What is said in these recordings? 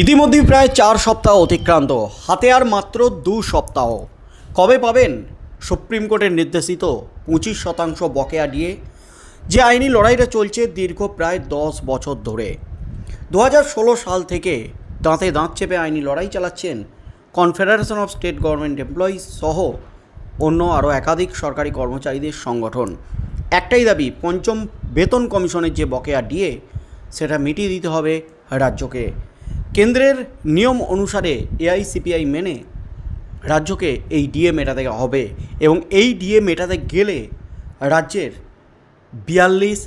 ইতিমধ্যেই প্রায় চার সপ্তাহ অতিক্রান্ত, হাতে আর মাত্র দু সপ্তাহ। কবে পাবেন? সুপ্রিম কোর্টের নির্দেশিত পঁচিশ শতাংশ বকেয়া দিয়ে যে আইনি লড়াইটা চলছে দীর্ঘ প্রায় দশ বছর ধরে। দু সাল থেকে দাঁতে দাঁত চেপে আইনি লড়াই চালাচ্ছেন Confederation of State Government Employees সহ অন্য আরও একাধিক সরকারি কর্মচারীদের সংগঠন। একটাই দাবি, পঞ্চম বেতন কমিশনের যে বকেয়া দিয়ে সেটা মিটিয়ে দিতে হবে রাজ্যকে। কেন্দ্রের নিয়ম অনুসারে এআইসিপিআই মেনে রাজ্যকে এই ডিএ মেটাতে হবে এবং এই ডিএ মেটাতে গেলে রাজ্যের বিয়াল্লিশ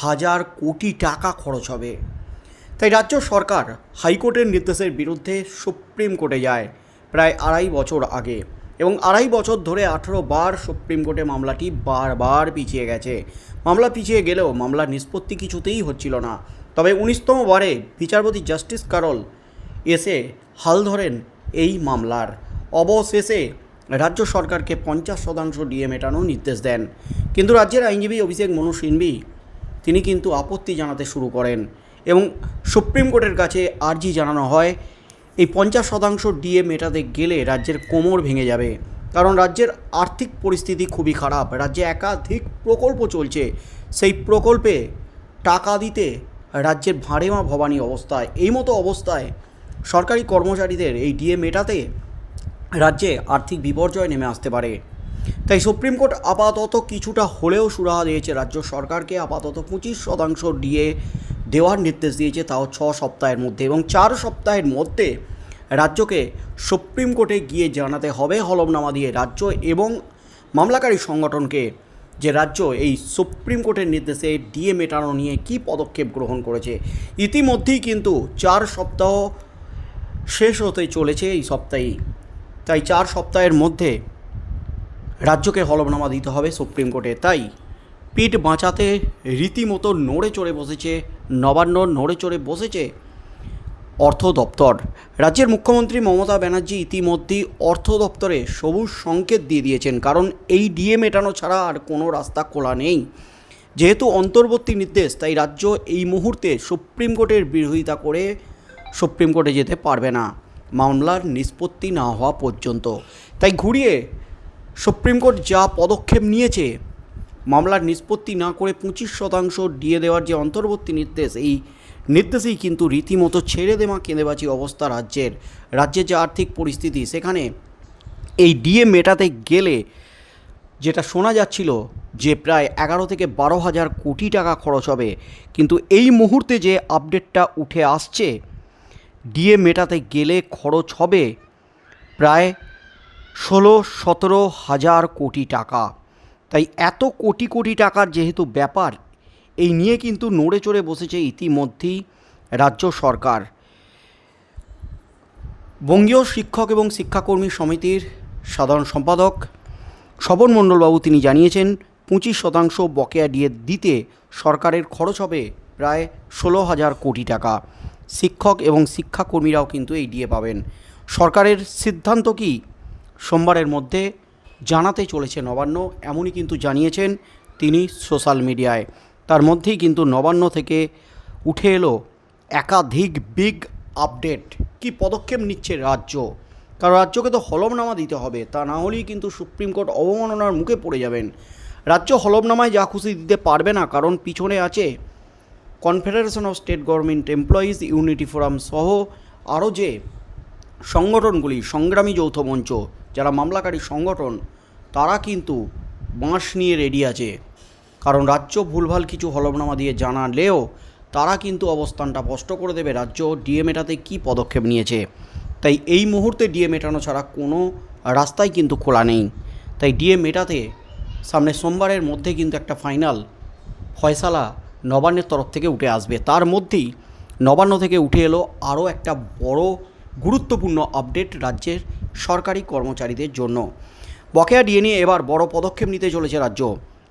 হাজার কোটি টাকা খরচ হবে। তাই রাজ্য সরকার হাইকোর্টের নির্দেশের বিরুদ্ধে সুপ্রিম কোর্টে যায় প্রায় আড়াই বছর আগে এবং আড়াই বছর ধরে আঠেরো বার সুপ্রিম কোর্টে মামলাটি বারবার পিছিয়ে গেছে। মামলা পিছিয়ে গেলেও মামলার নিষ্পত্তি কিছুতেই হচ্ছিল না। তবে উনিশতম বারে বিচারপতি জাস্টিস কারল এসে হাল ধরেন এই মামলার। অবশেষে রাজ্য সরকারকে পঞ্চাশ শতাংশ ডিএ মেটানোর নির্দেশ দেন। কিন্তু রাজ্যের আইনজীবী অভিষেক মনু সিনভি, তিনি কিন্তু আপত্তি জানাতে শুরু করেন এবং সুপ্রিম কোর্টের কাছে আর্জি জানানো হয়, এই পঞ্চাশ শতাংশ ডিএ মেটাতে গেলে রাজ্যের কোমর ভেঙে যাবে। কারণ রাজ্যের আর্থিক পরিস্থিতি খুবই খারাপ, রাজ্যে একাধিক প্রকল্প চলছে। সেই প্রকল্পে টাকা দিতে রাজ্যের ভাঁড়ে মা ভবানী অবস্থায়। এই মতো অবস্থায় সরকারি কর্মচারীদের এই ডিএ মেটাতে রাজ্যে আর্থিক বিপর্যয় নেমে আসতে পারে। তাই সুপ্রিম কোর্ট আপাতত কিছুটা হলেও সুরাহা দিয়েছে। রাজ্য সরকারকে আপাতত পঁচিশ শতাংশ ডিএ দেওয়ার নির্দেশ দিয়েছে, তাও ছ সপ্তাহের মধ্যে এবং চার সপ্তাহের মধ্যে রাজ্যকে সুপ্রিম কোর্টে গিয়ে জানাতে হবে, হলফনামা দিয়ে রাজ্য এবং মামলাকারী সংগঠনকে। যে রাজ্য এই সুপ্রিম কোর্টের নির্দেশে ডিএ মেটানো নিয়ে কী পদক্ষেপ গ্রহণ করেছে, ইতিমধ্যেই কিন্তু চার সপ্তাহ শেষ হতে চলেছে এই সপ্তাহেই। তাই চার সপ্তাহের মধ্যে রাজ্যকে হলফনামা দিতে হবে সুপ্রিম কোর্টে। তাই পিঠ বাঁচাতে রীতিমতো নড়ে চড়ে বসেছে, নবান্ন নড়ে চড়ে বসেছে অর্থ দপ্তর। রাজ্যের মুখ্যমন্ত্রী মমতা ব্যানার্জি ইতিমধ্যেই অর্থ দপ্তরে সবুজ সংকেত দিয়ে দিয়েছেন, কারণ এই ডিএ মেটানো ছাড়া আর কোনো রাস্তা খোলা নেই। যেহেতু অন্তর্বর্তী নির্দেশ, তাই রাজ্য এই মুহূর্তে সুপ্রিম কোর্টের বিরোধিতা করে সুপ্রিম কোর্টে যেতে পারবে না। মামলার নিষ্পত্তি না হওয়া পর্যন্ত। তাই ঘুরিয়ে সুপ্রিম কোর্ট যা পদক্ষেপ নিয়েছে, মামলার নিষ্পত্তি না করে পঁচিশ শতাংশ দিয়ে দেওয়ার যে অন্তর্বর্তী নির্দেশ, এই নির্দেশেই কিন্তু রীতিমতো ছেড়ে দেওয়া কেঁদেবাচি অবস্থা রাজ্যের রাজ্যের যে আর্থিক পরিস্থিতি, সেখানে এই ডিএ মেটাতে গেলে যেটা শোনা যাচ্ছিল যে প্রায় এগারো থেকে বারো হাজার কোটি টাকা খরচ হবে। কিন্তু এই মুহূর্তে যে আপডেটটা উঠে আসছে ডিএ মেটাতে গেলে খরচ হবে প্রায় ষোলো সতেরো হাজার কোটি টাকা। তাই এত কোটি কোটি টাকার যেহেতু ব্যাপার এই নিয়ে কিন্তু নড়ে চড়ে বসেছে ইতিমধ্যেই রাজ্য সরকার। বঙ্গীয় শিক্ষক এবং শিক্ষাকর্মী সমিতির সাধারণ সম্পাদক স্বপন মণ্ডলবাবু তিনি জানিয়েছেন, পঁচিশ শতাংশ বকেয়া দিয়ে দিতে সরকারের খরচ হবে প্রায় ষোলো হাজার কোটি টাকা। শিক্ষক এবং শিক্ষাকর্মীরাও কিন্তু এই ডিএ পাবেন। সরকারের সিদ্ধান্ত কি সোমবারের মধ্যে জানাতে চলেছে নবান্ন, এমনই কিন্তু জানিয়েছেন তিনি সোশ্যাল মিডিয়ায়। তার মধ্যেই কিন্তু নবান্ন থেকে উঠে এলো একাধিক বিগ আপডেট কি পদক্ষেপ নিচ্ছে রাজ্য? কারণ রাজ্যকে তো হলফনামা দিতে হবে, তা না হলেই কিন্তু সুপ্রিম কোর্ট অবমাননার মুখে পড়ে যাবেন। রাজ্য হলফনামায় যা খুশি দিতে পারবে না, কারণ পিছনে আছে Confederation of State Government Employees Unity Forum সহ আরও যে সংগঠনগুলি, সংগ্রামী যৌথ মঞ্চ, যারা মামলাকারী সংগঠন, তারা কিন্তু বাঁশ নিয়ে রেডি আছে। কারণ রাজ্য ভুলভাল কিছু হলফনামা দিয়ে জানালেও তারা কিন্তু অবস্থানটা স্পষ্ট করে দেবে রাজ্য ডিএ মেটাতে কী পদক্ষেপ নিয়েছে। তাই এই মুহূর্তে ডিএ মেটানো ছাড়া কোনো রাস্তাই কিন্তু খোলা নেই। তাই ডিএ মেটাতে সামনে সোমবারের মধ্যে কিন্তু একটা ফাইনাল ফয়সালা নবান্নের তরফ থেকে উঠে আসবে। তার মধ্যেই নবান্ন থেকে উঠে এলো আরও একটা বড় গুরুত্বপূর্ণ আপডেট রাজ্যের সরকারি কর্মচারীদের জন্য। বকেয়া ডিএ নিয়ে এবার বড় পদক্ষেপ নিতে চলেছে রাজ্য।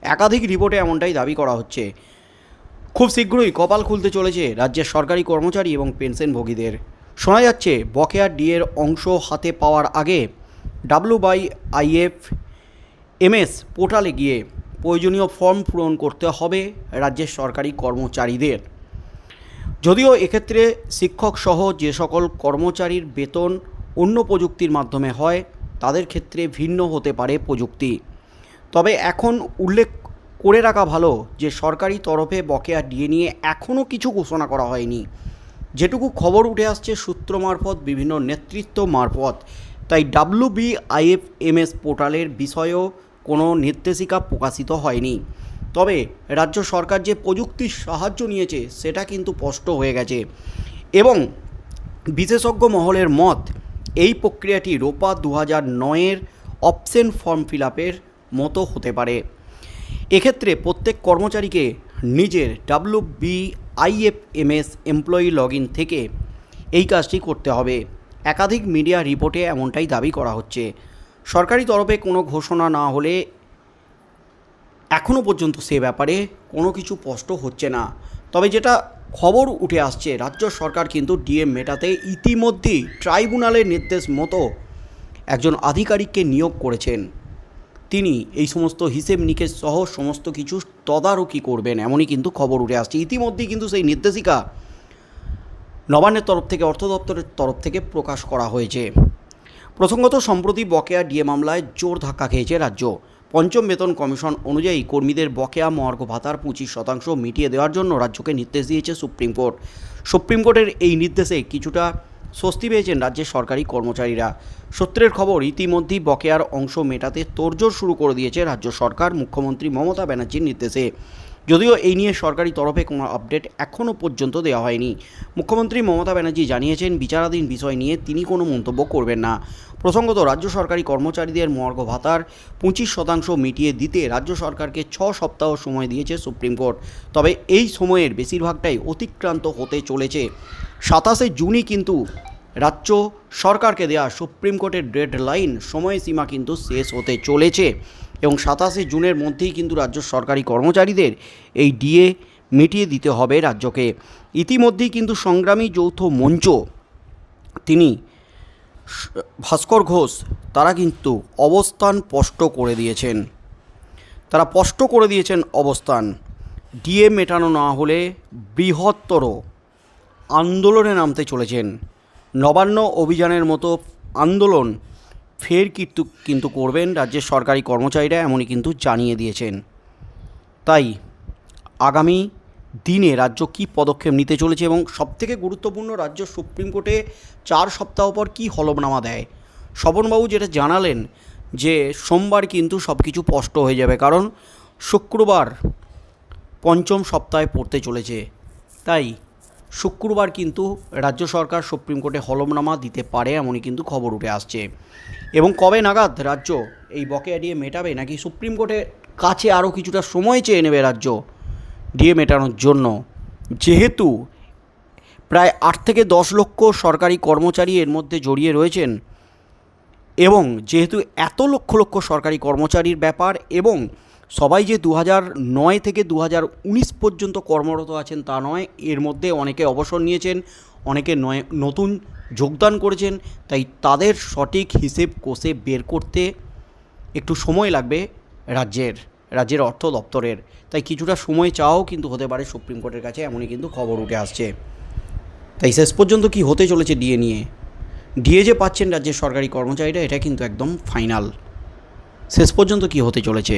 একাধিক রিপোর্টে এমনটাই দাবি করা হচ্ছে। খুব শীঘ্রই কপাল খুলতে চলেছে রাজ্যের সরকারি কর্মচারী এবং পেনশনভোগীদের শোনা যাচ্ছে, বকেয়া ডিএর অংশ হাতে পাওয়ার আগে ডাব্লু বাই আইএফ এমএস পোর্টালে গিয়ে প্রয়োজনীয় ফর্ম পূরণ করতে হবে রাজ্যের সরকারি কর্মচারীদের। যদিও এক্ষেত্রে শিক্ষক সহ যে সকল কর্মচারীর বেতন অন্য প্রযুক্তির মাধ্যমে হয়, তাদের ক্ষেত্রে ভিন্ন হতে পারে প্রযুক্তি। তবে এখন উল্লেখ করে রাখা ভালো যে সরকারি তরফে বকেয়া ডিএ নিয়ে এখনও কিছু ঘোষণা করা হয়নি। যেটুকু খবর উঠে আসছে সূত্র মারফত, বিভিন্ন নেতৃত্ব মারফত। তাই ডাব্লু বি আইএফএমএস পোর্টালের বিষয়েও কোনো নির্দেশিকা প্রকাশিত হয়নি। তবে রাজ্য সরকার যে প্রযুক্তির সাহায্য নিয়েছে, সেটা কিন্তু স্পষ্ট হয়ে গেছে। এবং বিশেষজ্ঞ মহলের মত, এই প্রক্রিয়াটি রোপা দু হাজার নয়ের অপশন ফর্ম ফিল আপের মতো হতে পারে। এক্ষেত্রে প্রত্যেক কর্মচারীকে নিজের W B IFMS employee log in থেকে এই কাজটি করতে হবে। একাধিক মিডিয়া রিপোর্টে এমনটাই দাবি করা হচ্ছে। সরকারি তরফে কোনো ঘোষণা না হলে এখনও পর্যন্ত সে ব্যাপারে কোনো কিছু স্পষ্ট হচ্ছে না। তবে যেটা খবর উঠে আসছে, রাজ্য সরকার কিন্তু ডিএম মেটাতে ইতিমধ্যেই ট্রাইব্যুনালের নির্দেশ মতো একজন আধিকারিককে নিয়োগ করেছেন। তিনি এই সমস্ত হিসেব নিকেশ সহ সমস্ত কিছু তদারকি করবেন, এমনই কিন্তু খবর উঠে আসছে। ইতিমধ্যেই কিন্তু সেই নির্দেশিকা নবান্নের তরফ থেকে, অর্থ দপ্তরের তরফ থেকে প্রকাশ করা হয়েছে। প্রসঙ্গত, সম্প্রতি বকেয়া ডিএ মামলায় জোর ধাক্কা খেয়েছে রাজ্য। পঞ্চম বেতন কমিশন অনুযায়ী কর্মীদের বকেয়া মহার্ঘ ভাতার পঁচিশ শতাংশ মিটিয়ে দেওয়ার জন্য রাজ্যকে নির্দেশ দিয়েছে সুপ্রিম কোর্ট। সুপ্রিম কোর্টের এই নির্দেশে কিছুটা স্বস্তি পেয়েছেন রাজ্যের সরকারি কর্মচারীরা। সূত্রের খবর, ইতিমধ্যেই বকেয়ার অংশ মেটাতে তোড়জোড় শুরু করে দিয়েছে রাজ্য সরকার, মুখ্যমন্ত্রী মমতা ব্যানার্জির নির্দেশে। যদিও এই নিয়ে সরকারি তরফে কোনো আপডেট এখনও পর্যন্ত দেওয়া হয়নি। মুখ্যমন্ত্রী মমতা ব্যানার্জি জানিয়েছেন, বিচারাধীন বিষয় নিয়ে তিনি কোনো মন্তব্য করবেন না। প্রসঙ্গত, রাজ্য সরকারি কর্মচারীদের মর্গ ভাতার পঁচিশ শতাংশ মিটিয়ে দিতে রাজ্য সরকারকে ছ সপ্তাহ সময় দিয়েছে সুপ্রিম কোর্ট। তবে এই সময়ের বেশিরভাগটাই অতিক্রান্ত হতে চলেছে। সাতাশে জুনই কিন্তু রাজ্য সরকারকে দেওয়া সুপ্রিম কোর্টের ডেড লাইন সময়সীমা কিন্তু শেষ হতে চলেছে। এবং সাতাশে জুনের মধ্যেই কিন্তু রাজ্য সরকারি কর্মচারীদের এই ডিএ মিটিয়ে দিতে হবে রাজ্যকে। ইতিমধ্যেই কিন্তু সংগ্রামী যৌথ মঞ্চ তিনি ভাস্কর ঘোষ, তারা কিন্তু অবস্থান স্পষ্ট করে দিয়েছেন। তারা স্পষ্ট করে দিয়েছেন অবস্থান। ডিএ মেটানো না হলে বৃহত্তর আন্দোলনে নামতে চলেছেন। নবান্ন অভিযানের মতো আন্দোলন ফের কিন্তু কিন্তু করবেন রাজ্যের সরকারি কর্মচারীরা এমনই কিন্তু জানিয়ে দিয়েছেন। তাই আগামী দিনে রাজ্য কী পদক্ষেপ নিতে চলেছে এবং সবথেকে গুরুত্বপূর্ণ রাজ্য সুপ্রিম কোর্টে চার সপ্তাহ পর কী হলফনামা দেয়? স্বপনবাবু যেটা জানালেন যে সোমবার কিন্তু সব কিছু স্পষ্ট হয়ে যাবে, কারণ শুক্রবার পঞ্চম সপ্তাহে পড়তে চলেছে। তাই শুক্রবার কিন্তু রাজ্য সরকার সুপ্রিম কোর্টে হলমনামা দিতে পারে এমনই কিন্তু খবর উঠে আসছে। এবং কবে নাগাদ রাজ্য এই বকেয়া ডিএ মেটাবে নাকি সুপ্রিম কোর্টের কাছে আরও কিছুটা সময় চেয়ে নেবে রাজ্য ডিএ মেটানোর জন্য? যেহেতু প্রায় আট থেকে দশ লক্ষ সরকারি কর্মচারী এর মধ্যে জড়িয়ে রয়েছেন এবং যেহেতু এত লক্ষ লক্ষ সরকারি কর্মচারীর ব্যাপার এবং সবাই যে দু নয় থেকে দু পর্যন্ত কর্মরত আছেন তা নয়, এর মধ্যে অনেকে অবসর নিয়েছেন, অনেকে নয়, নতুন যোগদান করেছেন, তাই তাদের সঠিক হিসেব কোষে বের করতে একটু সময় লাগবে রাজ্যের রাজ্যের অর্থ দপ্তরের। তাই কিছুটা সময় চাও কিন্তু হতে পারে সুপ্রিম কোর্টের কাছে, এমনই কিন্তু খবর উঠে আসছে। তাই শেষ পর্যন্ত কি হতে চলেছে ডিএ নিয়ে? ডিএ যে পাচ্ছেন রাজ্যের সরকারি কর্মচারীরা, এটা কিন্তু একদম ফাইনাল। শেষ পর্যন্ত কি হতে চলেছে?